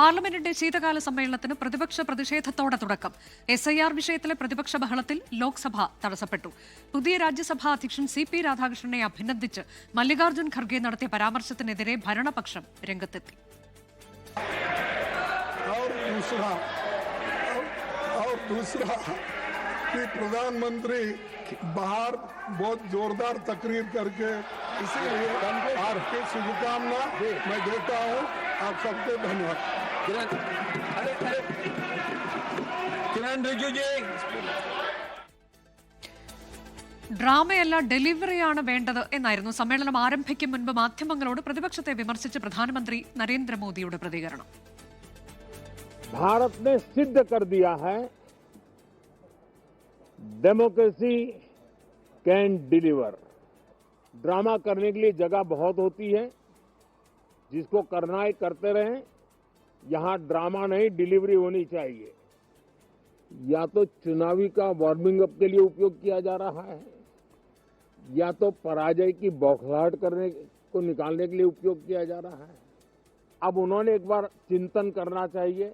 പാർലമെന്റിന്റെ ശീതകാല സമ്മേളനത്തിന് പ്രതിപക്ഷ പ്രതിഷേധത്തോടെ തുടക്കം എസ് ഐ ആർ വിഷയത്തിലെ പ്രതിപക്ഷ ബഹളത്തിൽ ലോക്സഭ തടസ്സപ്പെട്ടു പുതിയ രാജ്യസഭാ അധ്യക്ഷൻ സി പി രാധാകൃഷ്ണനെ അഭിനന്ദിച്ച് മല്ലികാർജ്ജുൻ ഖർഗെ നടത്തിയ പരാമർശത്തിനെതിരെ ഭരണപക്ഷം രംഗത്തെത്തി और दूसरा और, और दूसरा कि प्रधानमंत्री बाहर बहुत जोरदार तकरीर करके इसीलिए आपकी शुभकामना मैं देता हूँ आप सबको धन्यवाद किरण अरे अरे किरण रिजिजू जी ഡ്രാമയല്ല ഡെലിവറിയാണ് വേണ്ടത് എന്നായിരുന്നു സമ്മേളനം ആരംഭിക്കും മുൻപ് മാധ്യമങ്ങളോട് പ്രതിപക്ഷത്തെ വിമർശിച്ച് പ്രധാനമന്ത്രി നരേന്ദ്രമോദിയുടെ പ്രതികരണം भारत ने सिद्ध कर दिया है डेमोक्रेसी कैन डिलीवर ड्रामा करने के लिए जगह बहुत होती है जिसको करना है करते रहें यहाँ ड्रामा नहीं, डिलीवरी होनी चाहिए। या तो चुनावी का वार्मिंग अप के लिए उपयोग किया जा रहा है, या तो पराजय की बौखलाहट करने को निकालने के लिए उपयोग किया जा रहा है। अब उन्होंने एक बार चिंतन करना चाहिए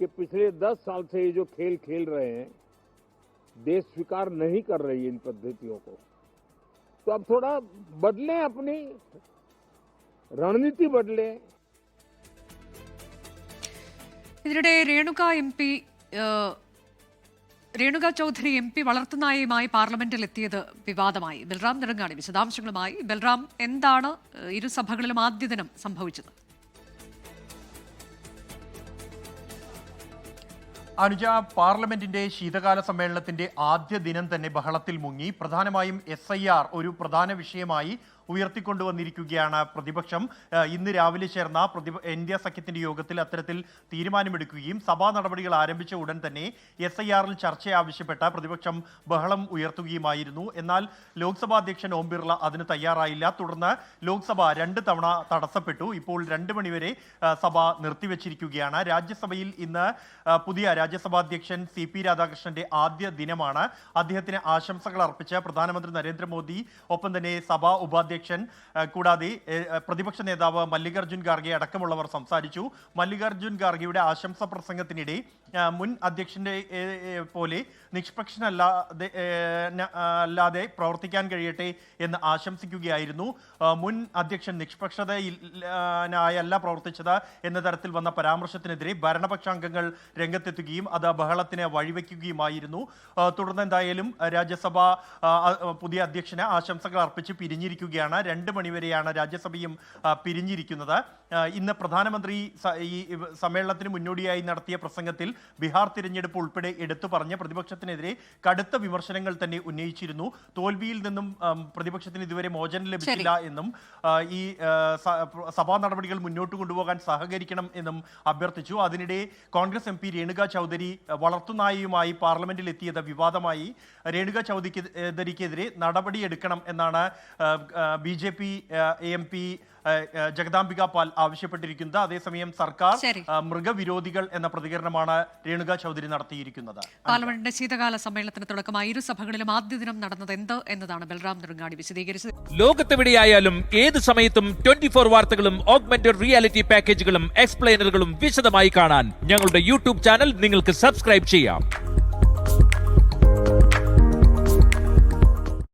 कि पिछले दस साल से ये जो खेल खेल रहे हैं, देश स्वीकार नहीं कर रही इन पद्धतियों को। तो अब थोड़ा बदलें अपनी, रणनीति बदलें ഇതിനിടെ Renuka M P Renuka Chowdhury M P വളർത്തുനായയുമായി പാർലമെന്റിൽ എത്തിയത് വിവാദമായി. ബൽറാം നെടുങ്ങാടി വിശദാംശങ്ങളുമായി. ബൽറാം എന്താണ് ഇരു സഭകളിലും ആദ്യ ദിനം സംഭവിച്ചത്? അനുജ പാർലമെന്റിന്റെ ശീതകാല സമ്മേളനത്തിന്റെ ആദ്യ ദിനം തന്നെ ബഹളത്തിൽ മുങ്ങി. പ്രധാനമായും എസ് ഒരു പ്രധാന വിഷയമായി ഉയർത്തിക്കൊണ്ടുവന്നിരിക്കുകയാണ് പ്രതിപക്ഷം. ഇന്ന് രാവിലെ ചേർന്ന പ്രതിപ ഇന്ത്യ സഖ്യത്തിന്റെ യോഗത്തിൽ അത്തരത്തിൽ തീരുമാനമെടുക്കുകയും സഭാ നടപടികൾ ആരംഭിച്ച ഉടൻ തന്നെ എസ് ഐ ആറിൽ ചർച്ച ആവശ്യപ്പെട്ട പ്രതിപക്ഷം ബഹളം ഉയർത്തുകയുമായിരുന്നു. എന്നാൽ ലോക്സഭാ അധ്യക്ഷൻ ഓം ബിർള അതിന് തയ്യാറായില്ല. തുടർന്ന് ലോക്സഭ രണ്ട് തവണ തടസ്സപ്പെട്ടു. ഇപ്പോൾ രണ്ട് മണിവരെ സഭ നിർത്തിവെച്ചിരിക്കുകയാണ്. രാജ്യസഭയിൽ ഇന്ന് പുതിയ രാജ്യസഭാ അധ്യക്ഷൻ സി പി രാധാകൃഷ്ണന്റെ ആദ്യ ദിനമാണ്. അദ്ദേഹത്തിന് ആശംസകൾ അർപ്പിച്ച് പ്രധാനമന്ത്രി നരേന്ദ്രമോദി ഒപ്പം തന്നെ സഭാ ഉപാധ്യക്ഷൻ ആ, കൂടാതെ പ്രതിപക്ഷ നേതാവ് മല്ലികാർജുൻ ഖാർഗെ അടക്കമുള്ളവർ സംസാരിച്ചു. മല്ലികാർജുൻ ഖാർഗെയുടെ ആശംസ പ്രസംഗത്തിനിടെ മുൻ ഏ, പോലെ നിഷ്പക്ഷനല്ലാതെ അല്ലാതെ പ്രവർത്തിക്കാൻ കഴിയട്ടെ എന്ന് ആശംസിക്കുകയായിരുന്നു. മുൻ അധ്യക്ഷൻ നിഷ്പക്ഷതയില്ലായല്ല പ്രവർത്തിച്ചത് എന്ന തരത്തിൽ വന്ന പരാമർശത്തിനെതിരെ ഭരണപക്ഷാംഗങ്ങൾ രംഗത്തെത്തുകയും അത് ബഹളത്തിന് വഴിവെക്കുകയുമായിരുന്നു. തുടർന്ന് എന്തായാലും രാജ്യസഭ പുതിയ അധ്യക്ഷനെ ആശംസകൾ അർപ്പിച്ച് പിരിഞ്ഞിരിക്കുകയാണ്. രണ്ട് മണിവരെയാണ് രാജ്യസഭയും പിരിഞ്ഞിരിക്കുന്നത്. ഇന്ന് പ്രധാനമന്ത്രി ഈ സമ്മേളനത്തിന് മുന്നോടിയായി നടത്തിയ പ്രസംഗത്തിൽ ബീഹാർ തിരഞ്ഞെടുപ്പ് ഉൾപ്പെടെ എടുത്തു പറഞ്ഞ പ്രതിപക്ഷത്തിനെതിരെ കടുത്ത വിമർശനങ്ങൾ തന്നെ ഉന്നയിച്ചിരുന്നു. തോൽവിയിൽ നിന്നും പ്രതിപക്ഷത്തിന് ഇതുവരെ മോചനം ലഭിച്ചില്ല എന്നും ഈ സഭാ നടപടികൾ മുന്നോട്ട് കൊണ്ടുപോകാൻ സഹകരിക്കണം എന്നും അഭ്യർത്ഥിച്ചു. അതിനിടെ Congress M P Renuka Chowdhury വളർത്തുനായയുമായി പാർലമെന്റിൽ എത്തിയത് വിവാദമായി. രേണുക ചൗധരിക്കെതിരെ നടപടിയെടുക്കണം എന്നാണ് B J P M P Jagdambika Pal ആവശ്യപ്പെട്ടിരിക്കുന്നത്. അതേസമയം സർക്കാർ മൃഗവിരോധികൾ എന്ന പ്രതികരണമാണ് രേണുക ചൗധരി നടത്തിയിരിക്കുന്നത്. പാർലമെന്റിന്റെ ശീതകാല സമ്മേളനത്തിന് തുടക്കമായി ഇരു സഭകളിലും ആദ്യ ദിനം നടന്നത് എന്ത് എന്നതാണ് ബൽറാം നെടുങ്ങാടി വിശദീകരിച്ചത്. ലോകത്തെവിടെയായാലും ഏത് സമയത്തും ട്വന്റി ഫോർ വാർത്തകളും ഓഗ്മെന്റഡ് റിയാലിറ്റി പാക്കേജുകളും എക്സ്പ്ലെയിനറുകളും വിശദമായി കാണാൻ ഞങ്ങളുടെ യൂട്യൂബ് ചാനൽ നിങ്ങൾക്ക് സബ്സ്ക്രൈബ് ചെയ്യാം.